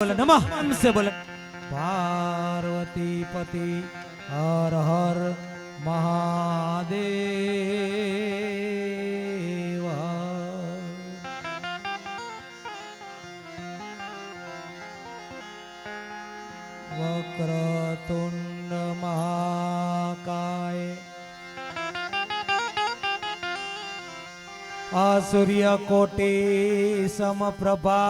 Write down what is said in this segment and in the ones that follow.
બોલે, નમઃ. સે બોલે. પાર્વતી પતિ હર હર મહાદેવ. વક્રતુંડ મહાકાય. આ સૂર્ય કોટી સમપ્રભા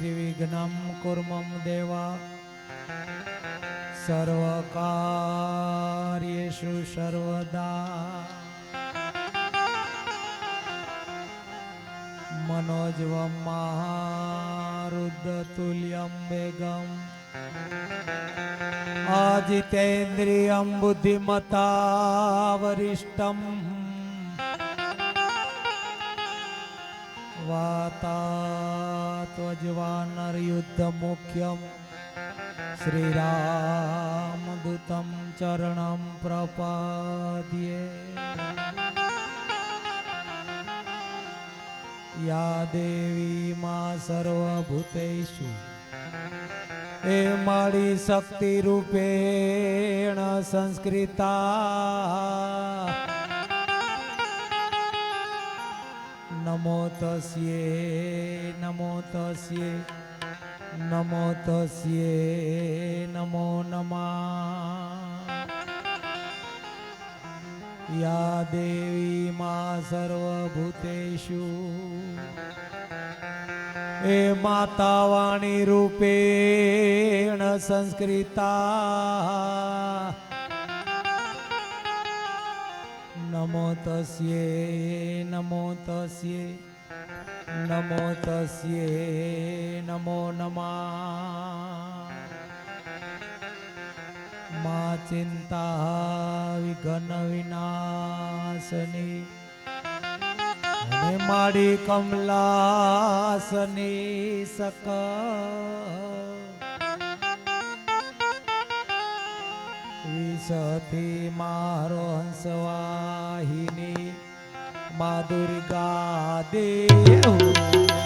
નિર્વિઘ્નમ કુર્મમ દેવા. સર્વકાર્યેષુ સર્વદા. મનોજવમ મહારુદ્ધતુલ્યમ વેગમ. આજિતેન્દ્રિયમ બુદ્ધિમતાવરિષ્ટમ વાતા ત્વજવાનર્યુદ્ધમુખ્યમ શ્રીરામદૂતમ ચરણમ પ્રપાદ્યે યા દેવી માં સર્વભૂતેષુ એ મારી શક્તિ રૂપેણ સંસ્કૃતા નમો તસ્યે નમો તસ્યે નમો તસ્યે નમો નમા યા દેવી મા સર્વભૂતેષુ એ માતા વાણી રૂપેણ સંસ્કૃતા નમો તસ્યે નમો તસ્યે નમો તસ્યે નમો નમા મા ચિંતા વિઘન વિનાશની અને માડી કમલાસની સક વિષથી મારો હંસવાહિની મા દુર્ગા દેવ.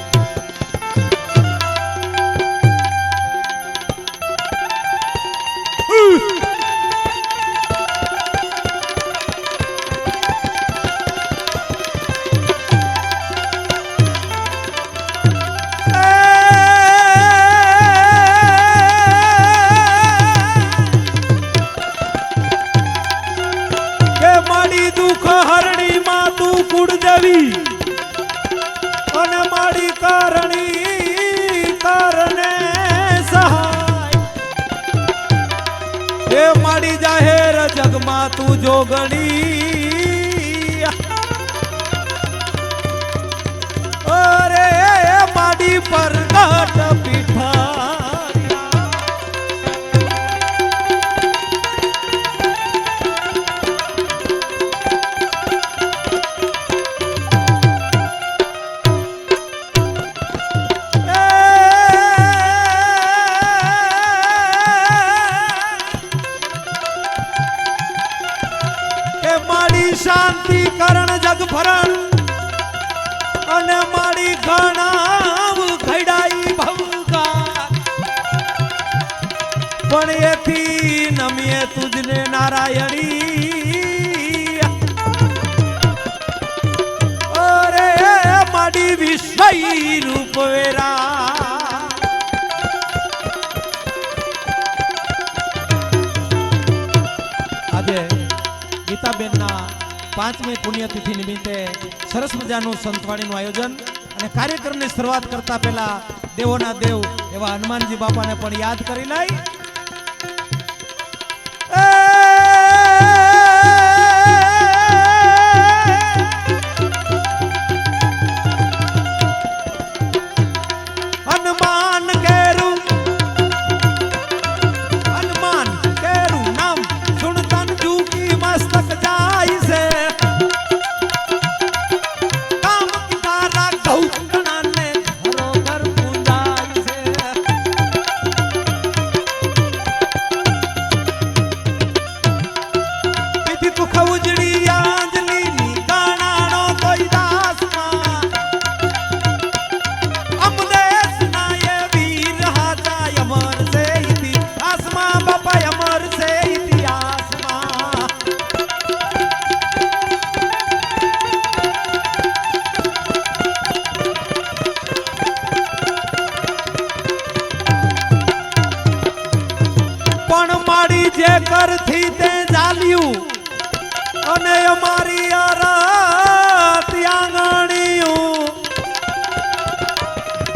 માડી દુઃખ હરણી માં તું કુળદેવી. અને મારી કારણી કારણે સહાય. એ મારી જાહેર જગમાં તું જોગણી. જગ ભરણ અને મારી ઘણા ખડાઈ ભવકા પણ એથી નમીએ તુજને નારાયણી. અરે માડી વિષય રૂપ પાંચમી પુણ્યતિથિ નિમિત્તે સરસ મજાનું સંતવાણીનું આયોજન અને કાર્યક્રમની શરૂઆત કરતા પહેલા દેવોના દેવ એવા હનુમાનજી બાપાને પણ યાદ કરી લઈ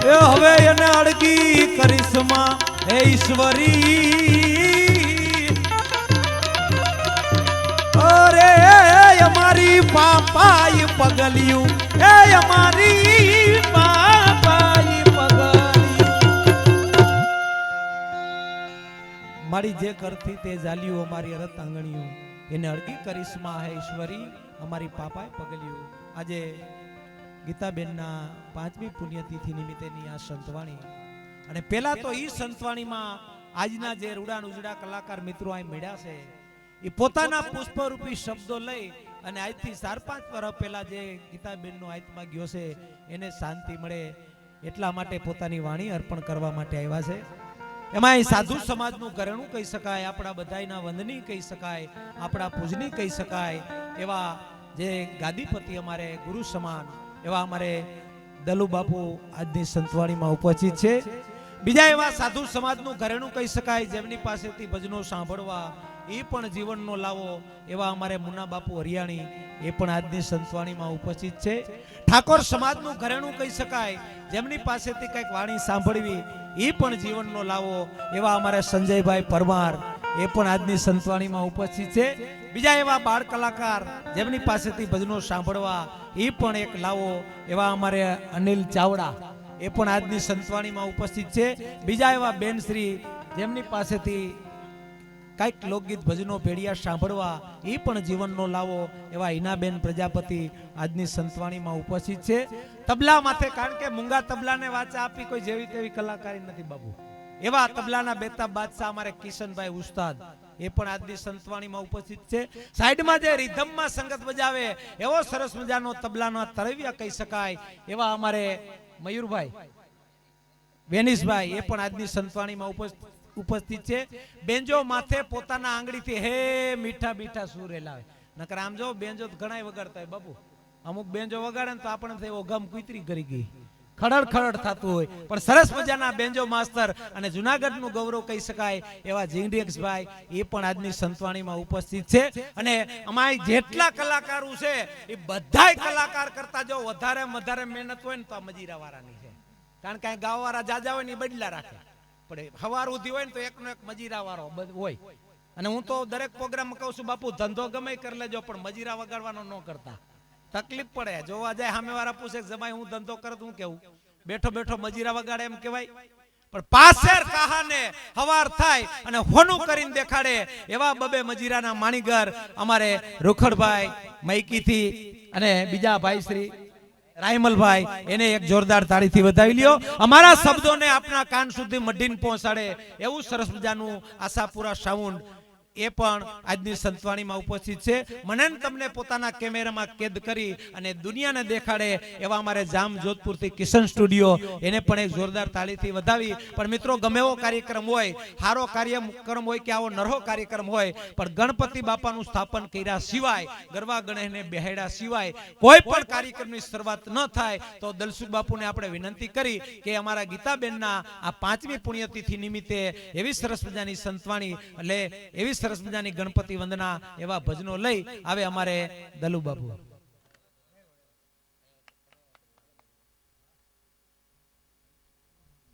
અડગી કરિશ્મા હે ઈશ્વરી. અરે અમારી પાપાઈ પગલિયું. એ અમારી પાપાઈ પગલિયું. મારી જે કરતી તે જાલ્યું અમારી રત આંગણીયું એને અડગી કરિશ્મા હે ઈશ્વરી, અમારી પાપાએ પગલ્યું. આજે ગીતાબેનના પાંચમી પુણ્યતિથિ નિમિત્તેની આ સંતવાણી. અને પેલા તો એ સંતવાણીમાં આજના જે રૂડાન ઉજડા કલાકાર મિત્રો અહીં મળ્યા છે, એ પોતાના પુષ્પરૂપી શબ્દો લઈ અને આજથી ચાર પાંચ વર્ષ પહેલા જે ગીતાબેનનો આત્મા ગયો છે, એને શાંતિ મળે એટલા માટે પોતાની વાણી અર્પણ કરવા માટે આવ્યા છે. એમાં એ સાધુ સમાજનું ઘરેણું કહી શકાય, આપણા બધાયના વંદની કહી શકાય, આપણા પૂજની કહી શકાય, એવા જે ગાદીપતિ અમારે ગુરુ સમાન એવા અમારે દલુ બાપુ આજની સંતવાણીમાં ઉપસ્થિત છે. બીજા એવા સાધુ સમાજનું ઘરેણું કહી શકાય, જેમની પાસેથી ભજનો સાંભળવા, એ પણ જીવનનો લાવો, એવા અમારે મુના બાપુ હરિયાણી, એ પણ આજની સંતવાણીમાં ઉપસ્થિત છે. ઠાકોર સમાજનું ઘરેણું કહી શકાય, જેમની પાસેથી કંઈક વાણી સાંભળવી, એ પણ જીવનનો લાવો, એવા અમારે સંજયભાઈ પરમાર એ પણ આજની સંતવાણીમાં ઉપસ્થિત છે. બીજા એવા બાળ કલાકાર જેમની પાસેથી ભજનો સાંભળવા એ પણ એક લાવો એવા અમારે અનિલ ચાવડા. એ પણ આજની સંતવાણીમાં ઉપસ્થિત છે. બીજા એવા બેન શ્રી જેમની પાસેથી કાંઈક લોકગીત ભજનો પેઢિયા સાંભળવા એ પણ જીવનનો લાવો એવા હિનાબેન પ્રજાપતિ આજની સંતવાણીમાં ઉપસ્થિત છે. તબલા માથે કારણ કે મૂંગા તબલાને વાચા આપી કોઈ જેવી તેવી કલાકારી નથી બાબુ. એવા તબલાના બેતાબ બાદશાહ અમારે કિશનભાઈ ઉસ્તાદ. એ પણ આજની સંતવાણીમાં ઉપસ્થિત છે. સાઈડમાં જે રિધમમાં સંગત બજાવે, એવો સરસ મજાનો તબલાનો તરવ્યા કહી શકાય એવા અમારે મયુરભાઈ વેનિસભાઈ એ પણ આજની સંતવાણીમાં ઉપસ્થિત ઉપસ્થિત છે. બેન્જો માથે પોતાના આંગળીથી હે મીઠા મીઠા સૂર લાવે નકર આમ જો બેન્જો તો ઘણાય વગાડતા હોય બાપુ. અમુક બેન્જો વગાડે તો આપણને એવો ગમ કુતરી કરી ગઈ. ખડડ ખડડ થતું હોય. પણ સરસ મજાના બેન્જો માસ્તર અને જુનાગઢનું ગૌરવ કહી શકાય એવા જીંગડીક્ષભાઈ એ પણ આજની સંતવાણીમાં ઉપસ્થિત છે. અને અમારી જેટલા કલાકારો છે, એ બધાય કલાકાર કરતા જો વધારે વધારે મહેનત હોય ને તો આ મજીરા વાળાની છે. કારણ કે ગાવા વાળા જાજા હોય ને એ બદલા રાખે. પણ હવાર ઉધી હોય ને તો એકનો એક મજીરા વાળો બધ- હોય. અને હું તો દરેક પ્રોગ્રામમાં કહું છું, બાપુ, ધંધો ગમે કરી લેજો, પણ મજીરા વગાડવાનો ન કરતા. તકલીફ પડે. જોવા જાય સામે વાળા પૂછે જમાઈ, હું ધંધો કરત હું કેવું? બેઠો બેઠો મજીરા વગાડે એમ કહેવાય. પણ પાસેર કાહાને હવાર થાય અને હોનું કરીને દેખાડે. એવા બબે મજીરાના માણીગર અમારે રૂખડભાઈ મૈકીથી અને બીજા ભાઈ શ્રી રાયમલભાઈ, એને એક જોરદાર તાળીથી વધાવી લ્યો. અમારા શબ્દોને આપના કાન સુધી મઢીને પહોંચાડે. એવું સરસ મજાનું આશાપુરા સાઉન્ડ એ પણ આજની સંતવાણીમાં ઉપસ્થિત છે. મને તમને પોતાના કેમેરામાં કેદ કરી અને દુનિયાને દેખાડે એવા અમારે જામ જોધપુરથી કિશન સ્ટુડિયો. એને પણ એક જોરદાર તાળીથી વધાવી. પણ મિત્રો, ગમે એવો કાર્યક્રમ હોય સારો કાર્યક્રમ હોય કે આવો નરહો કાર્યક્રમ હોય, પણ ગણપતિ બાપાનું સ્થાપન કર્યા સિવાય ગરબા ગણેશને બેહાડ્યા સિવાય, કોઈ પણ કાર્યક્રમની શરૂઆત ન થાય, તો દલસુખ બાપુને આપણે વિનંતી કરી કે અમારા ગીતાબેનના આ પાંચમી પુણ્યતિથિ નિમિત્તે એવી સરસ મજાની સંતવાણી, એટલે એવી સરસ મજાની ગણપતિ વંદના એવા ભજનો લઈ આવે અમારે દલુ બાપુ.